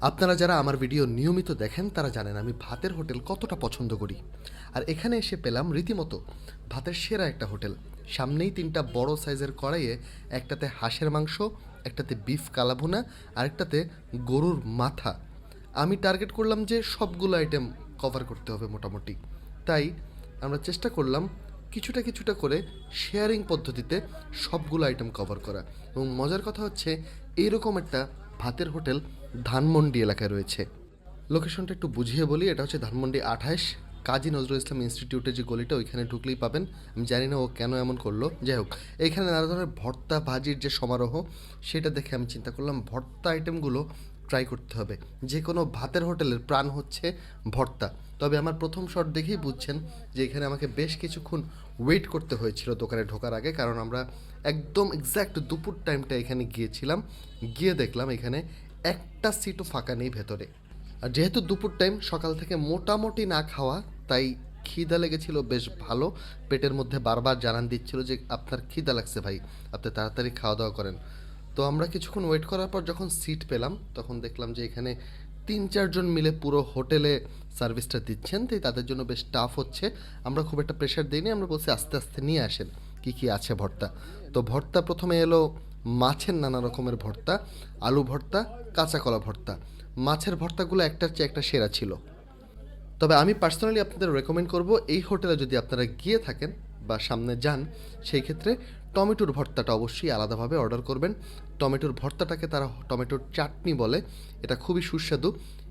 আপনারা যারা আমার ভিডিও নিয়মিত দেখেন, তারা জানেন আমি ভাতের হোটেল কতটা পছন্দ করি। আর এখানে এসে পেলাম রীতিমতো ভাতের সেরা একটা হোটেল। সামনেই তিনটা বড় সাইজের কড়াইয়ে একটাতে হাঁসের মাংস, একটাতে বিফ কালাভুনা আরেকটাতে গরুর মাথা। আমি টার্গেট করলাম যে সবগুলো আইটেম কভার করতে হবে মোটামুটি। তাই আমরা চেষ্টা করলাম কিছুটা কিছুটা করে শেয়ারিং পদ্ধতিতে সবগুলো আইটেম কভার করা। এবং মজার কথা হচ্ছে, এইরকম একটা ভাতের হোটেল ধানমন্ডি এলাকায় রয়েছে। লোকেশনটা একটু বুঝিয়ে বলি, এটা হচ্ছে ধানমন্ডি আঠাশ। কাজী নজরুল ইসলাম ইনস্টিটিউটের যে গলিটা, ওইখানে ঢুকলেই পাবেন। আমি জানি না ও কেন এমন করল। যাই হোক এইখানে নানা ধরনের ভর্তা ভাজির যে সমারোহ, সেটা দেখে আমি চিন্তা করলাম, ভর্তা আইটেমগুলো ট্রাই করতে হবে। যে কোনো ভাতের হোটেলের প্রাণ হচ্ছে ভর্তা। তবে আমার প্রথম শট দেখেই বুঝছেন যে এখানে আমাকে বেশ কিছুক্ষণ ওয়েট করতে হয়েছিল দোকানে ঢোকার আগে, কারণ আমরা একদম এক্স্যাক্ট দুপুর টাইমটা এখানে গিয়েছিলাম। গিয়ে দেখলাম এখানে একটা সিটও ফাঁকা নেই ভেতরে। আর যেহেতু দুপুর টাইম সকাল থেকে মোটামুটি না খাওয়া, তাই খিদা লেগেছিল বেশ ভালো। পেটের মধ্যে বারবার জানান দিচ্ছিল যে, আপনার খিদা লাগছে ভাই, আপনি তাড়াতাড়ি খাওয়া দাওয়া করেন। তো আমরা কিছুক্ষণ ওয়েট করার পর যখন সিট পেলাম, তখন দেখলাম যে এখানে তিন চারজন মিলে পুরো হোটেলে সার্ভিসটা দিচ্ছেন, তাই তাদের জন্য বেশ টাফ হচ্ছে। আমরা খুব একটা প্রেশার দিইনি, আমরা বলছি আস্তে আস্তে নিয়ে আসেন, কি কি আছে ভর্তা। তো ভর্তা প্রথমে এলো মাছের নানা রকমের ভর্তা, আলু ভর্তা, কাঁচা কলা ভর্তা। মাছের ভর্তাগুলো একটার চেয়ে একটা সেরা ছিল। তবে আমি পার্সোনালি আপনাদের রেকমেন্ড করব, এই হোটেলে যদি আপনারা গিয়ে থাকেন বা সামনে যান, সেই ক্ষেত্রে টমেটোর ভর্তাটা অবশ্যই আলাদাভাবে অর্ডার করবেন। টমেটোর ভর্তাটাকে তারা টমেটোর চাটনি বলে, এটা খুবই সুস্বাদু।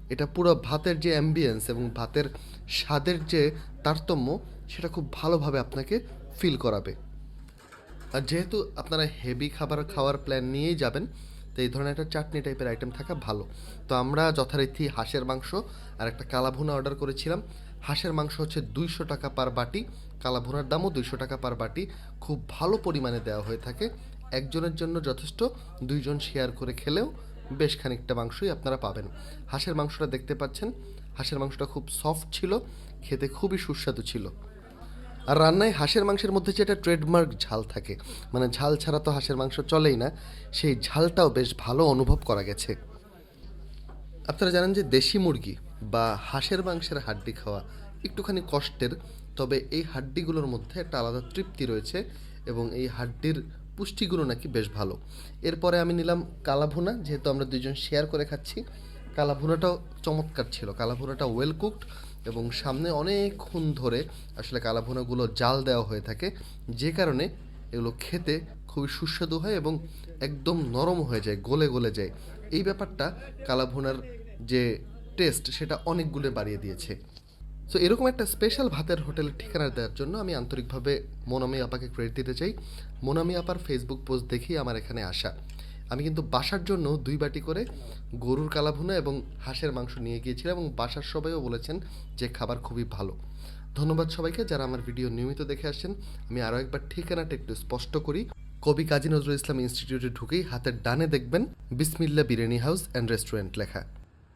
এটা পুরো ভাতের যে অ্যাম্বিয়েন্স এবং ভাতের স্বাদের যে তারতম্য, সেটা খুব ভালোভাবে আপনাকে ফিল করাবে। আর যেহেতু আপনারা হেভি খাবার খাওয়ার প্ল্যান নিয়েই যাবেন, তো এই ধরনের একটা চাটনি টাইপের আইটেম থাকা ভালো। তো আমরা যথারীতি হাঁসের মাংস আর একটা কালাভুনা অর্ডার করেছিলাম। হাঁসের মাংস হচ্ছে দুইশো টাকা পার বাটি কালাভুনার দামও দুইশো টাকা পার বাটি। খুব ভালো পরিমাণে দেওয়া হয়ে থাকে। একজনের জন্য যথেষ্ট, দুইজন শেয়ার করে খেলেও বেশ খানিকটা মাংসই আপনারা পাবেন। হাঁসের মাংসটা দেখতে পাচ্ছেন, হাঁসের মাংসটা খুব সফট ছিল, খেতে খুবই সুস্বাদু ছিল। আর রান্নায় হাঁসের মাংসের মধ্যে যে একটা ট্রেডমার্ক ঝাল থাকে মানে ঝাল ছাড়া তো হাঁসের মাংস চলেই না, সেই ঝালটাও বেশ ভালো অনুভব করা গেছে। আপনারা জানেন যে দেশি মুরগি বা হাঁসের মাংসের হাড্ডি খাওয়া একটুখানি কষ্টের, তবে এই হাড্ডিগুলোর মধ্যে একটা আলাদা তৃপ্তি রয়েছে এবং এই হাড্ডির পুষ্টিগুলো নাকি বেশ ভালো। এরপরে আমি নিলাম কালাভুনা, যেহেতু আমরা দুজন শেয়ার করে খাচ্ছি। কালাভুনাটাও চমৎকার ছিল। কালাভুনাটা ওয়েল কুকড এবং সামনে অনেকক্ষণ ধরে আসলে কালাভুনাগুলো জাল দেওয়া হয়ে থাকে। যে কারণে এগুলো খেতে খুবই সুস্বাদু হয় এবং একদম নরম হয়ে যায়, গলে গলে যায়। এই ব্যাপারটা কালাভুনার যে টেস্ট সেটা অনেক গুণে বাড়িয়ে দিয়েছে। সো এরকম একটা স্পেশাল ভাতের হোটেলের ঠিকানা দেওয়ার জন্য আমি আন্তরিকভাবে মোনামি আপাকে ক্রেডিট দিতে চাই। মোনামি আপার ফেসবুক পোস্ট দেখেই আমার এখানে আসা। আমি কিন্তু বাসার জন্য দুই বাটি করে গরুর কালাভুনা এবং হাঁসের মাংস নিয়ে গিয়েছিলাম এবং বাসার সবাইও বলেছেন যে খাবার খুবই ভালো। ধন্যবাদ সবাইকে যারা আমার ভিডিও নিয়মিত দেখে আসছেন। আমি আরও একবার ঠিকানাটা একটু স্পষ্ট করি। কবি কাজী নজরুল ইসলাম ইনস্টিটিউটে ঢুকেই হাতের ডানে দেখবেন। বিসমিল্লা বিরিয়ানি হাউস অ্যান্ড রেস্টুরেন্ট লেখা।